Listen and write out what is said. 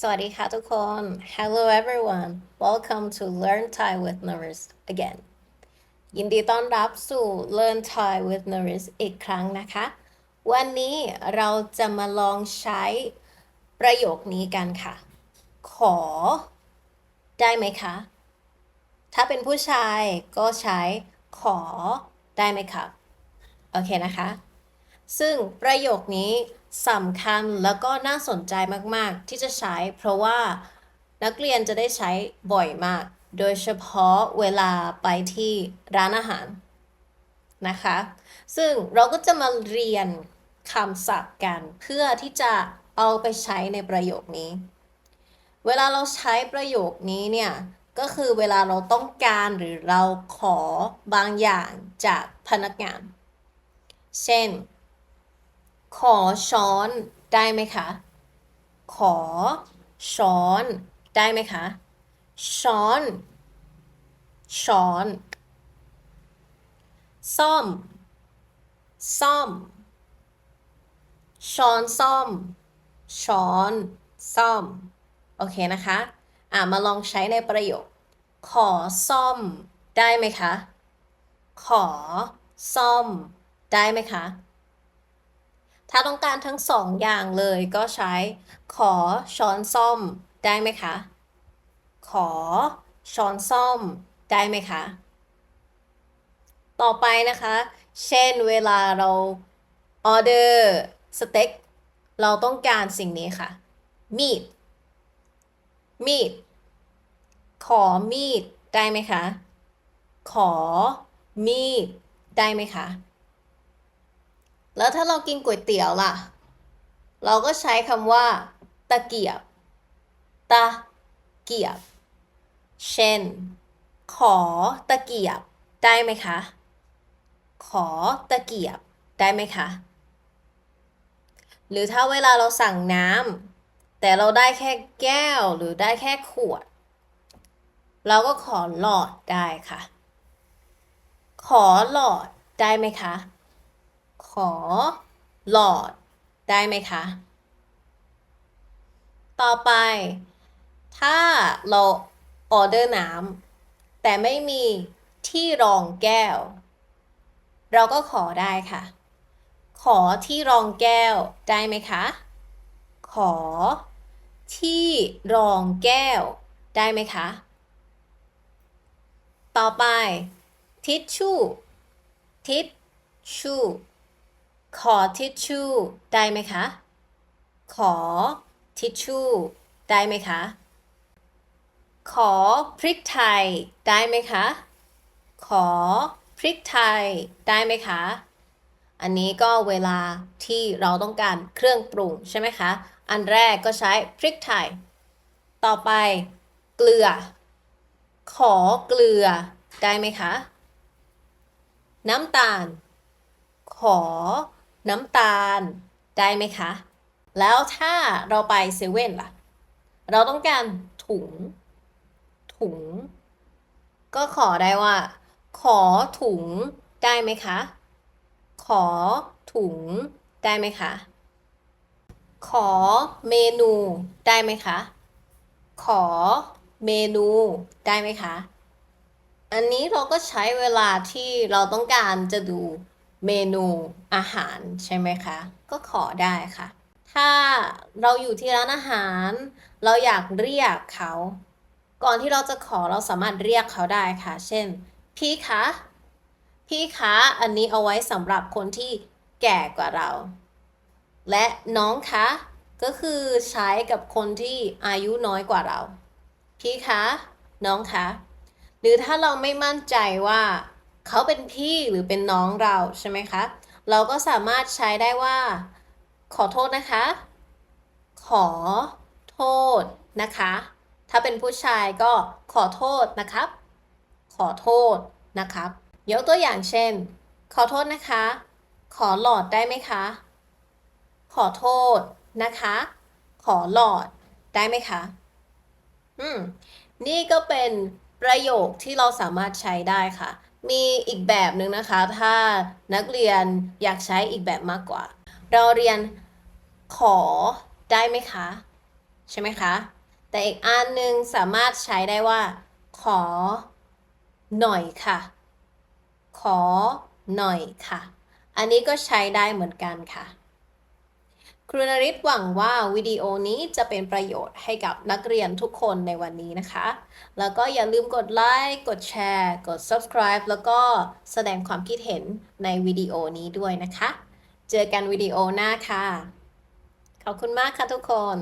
สวัสดีค่ะทุกคน Hello everyone welcome to Learn Thai with Nurse again ยินดีต้อนรับสู่ Learn Thai with Nurse อีกครั้งนะคะ วันนี้เราจะมาลองใช้ประโยคนี้กันค่ะ ขอ ได้ไหมคะ ถ้าเป็นผู้ชายก็ใช้ขอได้ไหมคะโอเคนะคะ ซึ่งประโยคนี้ สำคัญแล้วก็น่าสนใจมาก ๆ ที่จะใช้ เพราะว่านักเรียนจะได้ใช้บ่อยมาก โดยเฉพาะเวลาไปที่ร้านอาหารนะคะ ซึ่งเราก็จะมาเรียนคำศัพท์กัน เพื่อที่จะเอาไปใช้ในประโยคนี้ เวลาเราใช้ประโยคนี้เนี่ย ก็คือเวลาเราต้องการหรือเราขอบางอย่างจากพนักงาน เช่น ขอช้อนได้ไหมคะ ขอช้อนได้ไหมคะ ช้อน ช้อน ซ่อม ซ่อม ช้อนซ่อม ช้อนซ่อม โอเคนะคะ อะมาลองใช้ในประโยค ขอซ่อมได้ไหมคะ ขอซ่อมได้ไหมคะ ถ้าต้องการทั้งสองอย่างเลยก็ใช้ขอช้อนซ่อมได้ไหมคะ ขอช้อนซ่อมได้ไหมคะ ต่อไปนะคะ เช่นเวลาเราออเดอร์สเต็กเราต้องการสิ่งนี้ค่ะ มีด มีด ขอมีดได้ไหมคะ ขอมีดได้ไหมคะ แล้วถ้าเรากินก๋วยเตี๋ยวล่ะ เราก็ใช้คำว่า ตะเกียบ ตะเกียบ เช่น ขอตะเกียบ ได้ไหมคะ ขอตะเกียบ ได้ไหมคะ หรือถ้าเวลาเราสั่งน้ำแต่เราได้แค่แก้วหรือได้แค่ขวด เราก็ขอหลอดได้ค่ะ ขอหลอดได้ไหมคะ ขอหลอดได้ไหมคะ ต่อไป ถ้าเราออเดอร์น้ำแต่ไม่มีที่รองแก้ว เราก็ขอได้ค่ะ ขอที่รองแก้วได้ไหมคะ ขอที่รองแก้วได้ไหมคะ ต่อไปทิชชู่ทิชชู่ ขอทิชชู่ได้ไหมคะ ขอทิชชู่ได้ไหมคะ ขอพริกไทยได้ไหมคะ ขอพริกไทยได้ไหมคะ อันนี้ก็เวลาที่เราต้องการเครื่องปรุงใช่ไหมคะ อันแรกก็ใช้พริกไทย ต่อไปเกลือ ขอเกลือได้ไหมคะ น้ำตาล ขอ น้ำตาลได้ไหมคะ แล้วถ้าเราไปเซเว่นล่ะ เราต้องการถุง ถุง ก็ขอได้ว่า ขอถุงได้ไหมคะ ขอถุงได้ไหมคะ ขอเมนูได้ไหมคะ ขอเมนูได้ไหมคะ อันนี้เราก็ใช้เวลาที่เราต้องการจะดู เมนูอาหารใช่ไหมคะ ก็ขอได้ค่ะ ถ้าเราอยู่ที่ร้านอาหาร เราอยากเรียกเขา ก่อนที่เราจะขอเราสามารถเรียกเขาได้ค่ะ เช่น พี่คะพี่คะอันนี้เอาไว้สำหรับคนที่แก่กว่าเรา และน้องคะก็คือใช้กับคนที่อายุน้อยกว่าเรา พี่คะน้องคะหรือถ้าเราไม่มั่นใจว่า เขาเป็นพี่หรือเป็นน้องเราใช่ไหมคะ เราก็สามารถใช้ได้ว่า ขอโทษนะคะ ขอโทษนะคะ ถ้าเป็นผู้ชายก็ขอโทษนะครับ ขอโทษนะครับ ยกตัวอย่างเช่น ขอโทษนะคะ ขอหลอดได้ไหมคะ ขอโทษนะคะ ขอหลอดได้ไหมคะ อืม นี่ก็เป็นประโยคที่เราสามารถใช้ได้ค่ะ มีอีกแบบหนึ่งนะคะ ถ้านักเรียนอยากใช้อีกแบบมากกว่า เราเรียนขอได้ไหมคะ ใช่ไหมคะ แต่อีกอันหนึ่งสามารถใช้ได้ว่า ขอหน่อยค่ะ ขอหน่อยค่ะ อันนี้ก็ใช้ได้เหมือนกันค่ะ ครูนริศหวังว่าวิดีโอนี้จะเป็นประโยชน์ให้กับนักเรียนทุกคนในวันนี้นะคะ แล้วก็อย่าลืมกดไลค์กดแชร์ กด subscribe แล้วก็แสดงความคิดเห็นในวิดีโอนี้ด้วยนะคะ เจอกันวิดีโอหน้าค่ะ ขอบคุณมากค่ะทุกคน